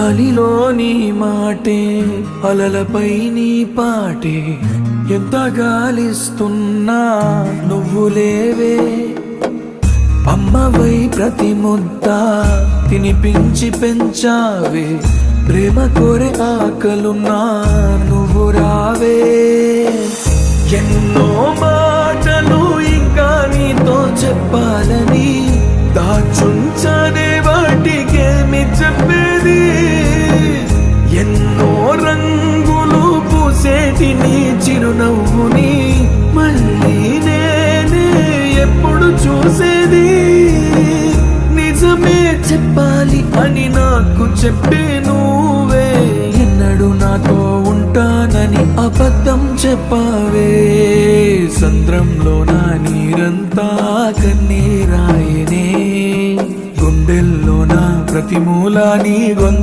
గాలిలో నీ మాటే అలలపై నీ పాటే. ఎంత గాలిస్తున్నా నువ్వు లేవే. అమ్మవై ప్రతి ముద్ద తినిపించి పెంచావే. ప్రేమ కోరే ఆకలున్నా నువ్వు రావే. ఎన్నో మాటలు ఇంకా నీతో చెప్పాలని దాచుంచనే వాటికేమి చెప్పేది. రంగులు పూసేటి నీ చిరునవ్వుని మళ్ళీ నేనే ఎప్పుడు చూసేది? నిజమే చెప్పాలి అని నాకు చెప్పే నువ్వే. ఎన్నడు నాతో ఉంటానని అబద్ధం చెప్పావే. సంద్రంలో నా నీరంతా కన్నీరాయనే. గుండెల్లో నా ప్రతి మూలాని గొంతు